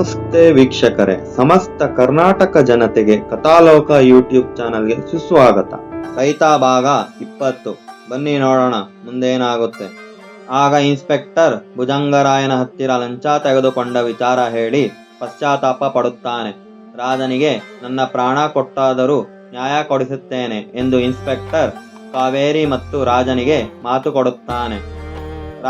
ನಮಸ್ತೆ ವೀಕ್ಷಕರೇ. ಸಮಸ್ತ ಕರ್ನಾಟಕ ಜನತೆಗೆ ಕಥಾಲೋಕ ಯೂಟ್ಯೂಬ್ ಚಾನಲ್ಗೆ ಸುಸ್ವಾಗತ. ಕೈತಾ ಭಾಗ ಇಪ್ಪತ್ತು. ಬನ್ನಿ ನೋಡೋಣ, ಮುಂದೇನಾಗುತ್ತೆ. ಆಗ ಇನ್ಸ್ಪೆಕ್ಟರ್ ಭುಜಂಗರಾಯನ ಹತ್ತಿರ ಲಂಚ ತೆಗೆದುಕೊಂಡ ವಿಚಾರ ಹೇಳಿ ಪಶ್ಚಾತ್ತಾಪ ಪಡುತ್ತಾನೆ. ರಾಜನಿಗೆ ನನ್ನ ಪ್ರಾಣ ಕೊಟ್ಟಾದರೂ ನ್ಯಾಯ ಕೊಡಿಸುತ್ತೇನೆ ಎಂದು ಇನ್ಸ್ಪೆಕ್ಟರ್ ಕಾವೇರಿ ಮತ್ತು ರಾಜನಿಗೆ ಮಾತು ಕೊಡುತ್ತಾನೆ.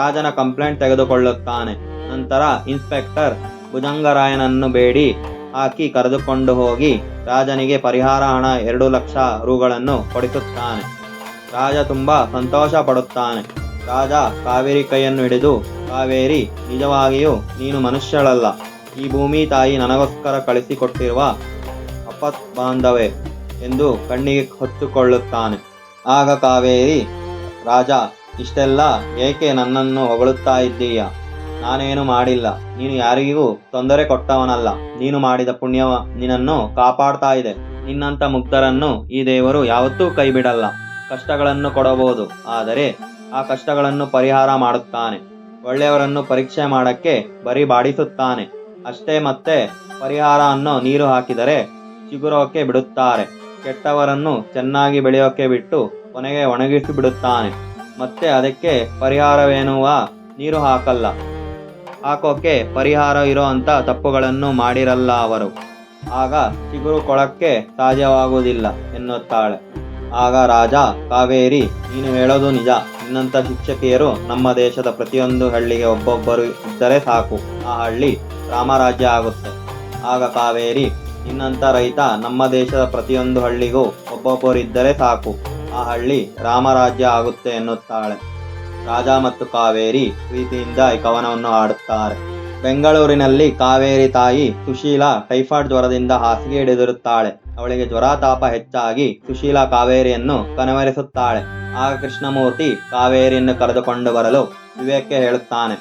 ರಾಜನ ಕಂಪ್ಲೇಂಟ್ ತೆಗೆದುಕೊಳ್ಳುತ್ತಾನೆ. ನಂತರ ಇನ್ಸ್ಪೆಕ್ಟರ್ ಭುಜಂಗರಾಯನನ್ನು ಬೇಡಿ. ಹಾಕಿ ಕರೆದುಕೊಂಡು ಹೋಗಿ ರಾಜನಿಗೆ ಪರಿಹಾರ ಹಣ ಎರಡು ಲಕ್ಷ ರುಗಳನ್ನು ಕೊಡಿಸುತ್ತಾನೆ. ರಾಜ ತುಂಬ ಸಂತೋಷ ಪಡುತ್ತಾನೆ. ರಾಜ ಕಾವೇರಿ ಕೈಯನ್ನು ಹಿಡಿದು, ಕಾವೇರಿ, ನಿಜವಾಗಿಯೂ ನೀನು ಮನುಷ್ಯಳಲ್ಲ. ಈ ಭೂಮಿ ತಾಯಿ ನನಗೋಸ್ಕರ ಕಳಿಸಿಕೊಟ್ಟಿರುವ ಅಪತ್ ಬಾಂಧವೆ ಎಂದು ಕಣ್ಣಿಗೆ ಹೊತ್ತುಕೊಳ್ಳುತ್ತಾನೆ. ಆಗ ಕಾವೇರಿ, ರಾಜ, ಇಷ್ಟೆಲ್ಲ ಏಕೆ ನನ್ನನ್ನು ಹೊಗಳುತ್ತಾ ಇದ್ದೀಯ? ನಾನೇನು ಮಾಡಿಲ್ಲ. ನೀನು ಯಾರಿಗೂ ತೊಂದರೆ ಕೊಟ್ಟವನಲ್ಲ. ನೀನು ಮಾಡಿದ ಪುಣ್ಯವ ನಿನ್ನನ್ನು ಕಾಪಾಡ್ತಾ ಇದೆ. ನಿನ್ನಂತ ಮುಗ್ಧರನ್ನು ಈ ದೇವರು ಯಾವತ್ತೂ ಕೈ ಬಿಡಲ್ಲ ಕಷ್ಟಗಳನ್ನು ಕೊಡಬಹುದು. ಆದರೆ ಆ ಕಷ್ಟಗಳನ್ನು ಪರಿಹಾರ ಮಾಡುತ್ತಾನೆ. ಒಳ್ಳೆಯವರನ್ನು ಪರೀಕ್ಷೆ ಮಾಡಕ್ಕೆ ಬರಿ ಬಾಡಿಸುತ್ತಾನೆ. ಅಷ್ಟೇ ಮತ್ತೆ ಪರಿಹಾರ ಅನ್ನೋ ನೀರು ಹಾಕಿದರೆ ಚಿಗುರೋಕೆ ಬಿಡುತ್ತಾರೆ. ಕೆಟ್ಟವರನ್ನು ಚೆನ್ನಾಗಿ ಬೆಳೆಯೋಕೆ ಬಿಟ್ಟು ಕೊನೆಗೆ ಒಣಗಿಸಿ ಬಿಡುತ್ತಾನೆ. ಮತ್ತೆ ಅದಕ್ಕೆ ಪರಿಹಾರವೇನುವ ನೀರು ಹಾಕಲ್ಲ. ಹಾಕೋಕೆ ಪರಿಹಾರ ಇರೋ ಅಂತ ತಪ್ಪುಗಳನ್ನು ಮಾಡಿರಲ್ಲ ಅವರು. ಆಗ ಚಿಗುರು ಕೊಳಕ್ಕೆ ಸಾಧ್ಯವಾಗುವುದಿಲ್ಲ ಎನ್ನುತ್ತಾಳೆ. ಆಗ ರಾಜ, ಕಾವೇರಿ, ನೀನು ಹೇಳೋದು ನಿಜ. ಇನ್ನಂಥ ಶಿಕ್ಷಕಿಯರು ನಮ್ಮ ದೇಶದ ಪ್ರತಿಯೊಂದು ಹಳ್ಳಿಗೆ ಒಬ್ಬೊಬ್ಬರು ಇದ್ದರೆ ಸಾಕು. ಆ ಹಳ್ಳಿ ರಾಮರಾಜ್ಯ ಆಗುತ್ತೆ. ಆಗ ಕಾವೇರಿ ಇನ್ನಂಥ ರೈತ ನಮ್ಮ ದೇಶದ ಪ್ರತಿಯೊಂದು ಹಳ್ಳಿಗೂ ಒಬ್ಬೊಬ್ಬರು ಇದ್ದರೆ ಸಾಕು. ಆ ಹಳ್ಳಿ ರಾಮರಾಜ್ಯ ಆಗುತ್ತೆ ಎನ್ನುತ್ತಾಳೆ. ರಾಜ ಮತ್ತು ಕಾವೇರಿ ಪ್ರೀತಿಯಿಂದ ಈ ಕವನವನ್ನು ಆಡುತ್ತಾರೆ ಬೆಂಗಳೂರಿನಲ್ಲಿ ಕಾವೇರಿ ತಾಯಿ ಸುಶೀಲಾ ಟೈಫಾಯ್ಡ್ ಜ್ವರದಿಂದ ಹಾಸಿಗೆ ಹಿಡಿದಿರುತ್ತಾಳೆ. ಅವಳಿಗೆ ಜ್ವರ ತಾಪ ಹೆಚ್ಚಾಗಿ ಸುಶೀಲಾ ಕಾವೇರಿಯನ್ನು ಕನವರಿಸುತ್ತಾಳೆ. ಆಗ ಕೃಷ್ಣಮೂರ್ತಿ ಕಾವೇರಿಯನ್ನು ಕರೆದುಕೊಂಡು ಬರಲು ವಿವೇಕ್ಗೆ ಹೇಳುತ್ತಾನೆ.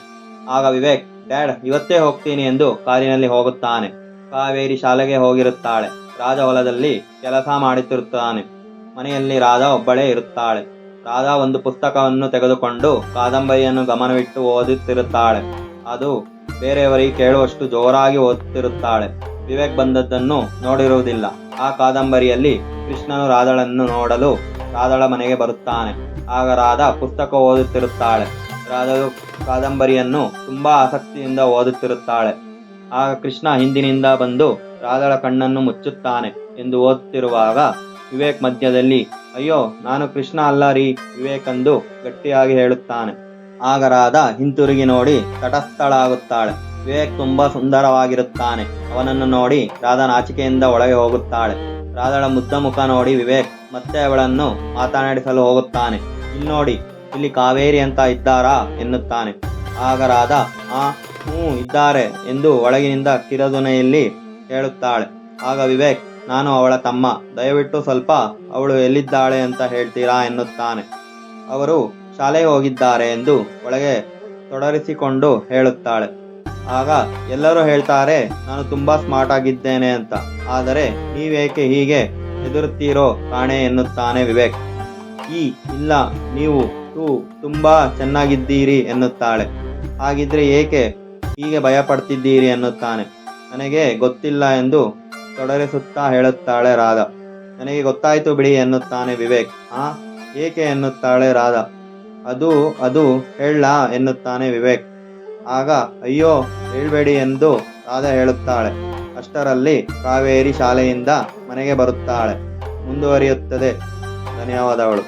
ಆಗ ವಿವೇಕ್, ಡ್ಯಾಡ್, ಇವತ್ತೇ ಹೋಗ್ತೀನಿ ಎಂದು ಕಾರಿನಲ್ಲಿ ಹೋಗುತ್ತಾನೆ. ಕಾವೇರಿ ಶಾಲೆಗೆ ಹೋಗಿರುತ್ತಾಳೆ. ರಾಜ ಹೊಲದಲ್ಲಿ ಕೆಲಸ ಮಾಡುತ್ತಿರುತ್ತಾನೆ. ಮನೆಯಲ್ಲಿ ರಾಜ ಒಬ್ಬಳೇ ಇರುತ್ತಾಳೆ. ರಾಧಾ ಒಂದು ಪುಸ್ತಕವನ್ನು ತೆಗೆದುಕೊಂಡು ಕಾದಂಬರಿಯನ್ನು ಗಮನವಿಟ್ಟು ಓದುತ್ತಿರುತ್ತಾಳೆ. ಅದು ಬೇರೆಯವರಿಗೆ ಕೇಳುವಷ್ಟು ಜೋರಾಗಿ ಓದುತ್ತಿರುತ್ತಾಳೆ. ವಿವೇಕ್ ಬಂದದ್ದನ್ನು ನೋಡಿರುವುದಿಲ್ಲ. ಆ ಕಾದಂಬರಿಯಲ್ಲಿ ಕೃಷ್ಣನು ರಾಧಳನ್ನು ನೋಡಲು ರಾಧಳ ಮನೆಗೆ ಬರುತ್ತಾನೆ. ಆಗ ರಾಧಾ ಪುಸ್ತಕ ಓದುತ್ತಿರುತ್ತಾಳೆ. ರಾಧಳು ಕಾದಂಬರಿಯನ್ನು ತುಂಬಾ ಆಸಕ್ತಿಯಿಂದ ಓದುತ್ತಿರುತ್ತಾಳೆ. ಆಗ ಕೃಷ್ಣ ಹಿಂದಿನಿಂದ ಬಂದು ರಾಧಳ ಕಣ್ಣನ್ನು ಮುಚ್ಚುತ್ತಾನೆ ಎಂದು ಓದುತ್ತಿರುವಾಗ ವಿವೇಕ್ ಮಧ್ಯದಲ್ಲಿ ಅಯ್ಯೋ, ನಾನು ಕೃಷ್ಣ ಅಲ್ಲ ರೀ, ವಿವೇಕಂದು ಗಟ್ಟಿಯಾಗಿ ಹೇಳುತ್ತಾನೆ. ಆಗ ಹಿಂತಿರುಗಿ ನೋಡಿ, ತಟಸ್ಥಳಾಗುತ್ತಾಳೆ. ವಿವೇಕ್ ತುಂಬಾ ಸುಂದರವಾಗಿರುತ್ತಾನೆ. ಅವನನ್ನು ನೋಡಿ ರಾಧಾ ನಾಚಿಕೆಯಿಂದ ಒಳಗೆ ಹೋಗುತ್ತಾಳೆ. ರಾಧಳ ಮುದ್ದ ಮುಖ ನೋಡಿ ವಿವೇಕ್, ಮತ್ತೆ ಅವಳನ್ನು ಮಾತನಾಡಿಸಲು ಹೋಗುತ್ತಾನೆ. ಇಲ್ಲಿ ನೋಡಿ ಇಲ್ಲಿ ಕಾವೇರಿ ಅಂತ ಇದ್ದಾರಾ ಎನ್ನುತ್ತಾನೆ. ಆಗ ರಾಧಾ ಆ, ಹ್ಞೂ ಇದ್ದಾರೆ ಎಂದು ಒಳಗಿನಿಂದ ಕಿರದುನೆಯಲ್ಲಿ ಹೇಳುತ್ತಾಳೆ. ಆಗ ವಿವೇಕ್ ನಾನು ಅವಳ ತಮ್ಮ. ದಯವಿಟ್ಟು ಸ್ವಲ್ಪ ಅವಳು ಎಲ್ಲಿದ್ದಾಳೆ ಅಂತ ಹೇಳ್ತೀರಾ ಎನ್ನುತ್ತಾನೆ. ಅವರು ಶಾಲೆಗೆ ಹೋಗಿದ್ದಾರೆ ಎಂದು ಒಳಗೆ ತೊಡರಿಸಿಕೊಂಡು ಹೇಳುತ್ತಾಳೆ. ಆಗ ಎಲ್ಲರೂ ಹೇಳ್ತಾರೆ, ನಾನು ತುಂಬಾ ಸ್ಮಾರ್ಟ್ ಆಗಿದ್ದೇನೆ ಅಂತ. ಆದರೆ ನೀವೇಕೆ ಹೀಗೆ ಹೆದರುತ್ತೀರೋ ಕಾಣೆ ಎನ್ನುತ್ತಾನೆ ವಿವೇಕ್. ಈ, ಇಲ್ಲ, ನೀವು ತೂ ತುಂಬಾ ಚೆನ್ನಾಗಿದ್ದೀರಿ ಎನ್ನುತ್ತಾಳೆ. ಹಾಗಿದ್ರೆ ಏಕೆ ಹೀಗೆ ಭಯಪಡ್ತಿದ್ದೀರಿ ಎನ್ನುತ್ತಾನೆ. ನನಗೆ ಗೊತ್ತಿಲ್ಲ ಎಂದು ತೊಡರಿಸುತ್ತಾ ಹೇಳುತ್ತಾಳೆ ರಾಧಾ. ನನಗೆ ಗೊತ್ತಾಯಿತು ಬಿಡಿ, ಎನ್ನುತ್ತಾನೆ ವಿವೇಕ್. ಆ, ಏಕೆ? ಎನ್ನುತ್ತಾಳೆ ರಾಧ. ಅದು ಅದು ಹೇಳ, ಎನ್ನುತ್ತಾನೆ ವಿವೇಕ್. ಆಗ, ಅಯ್ಯೋ, ಹೇಳಬೇಡಿ, ಎಂದು ರಾಧಾ ಹೇಳುತ್ತಾಳೆ. ಅಷ್ಟರಲ್ಲಿ ಕಾವೇರಿ ಶಾಲೆಯಿಂದ ಮನೆಗೆ ಬರುತ್ತಾಳೆ. ಮುಂದುವರಿಯುತ್ತದೆ. ಧನ್ಯವಾದಗಳು.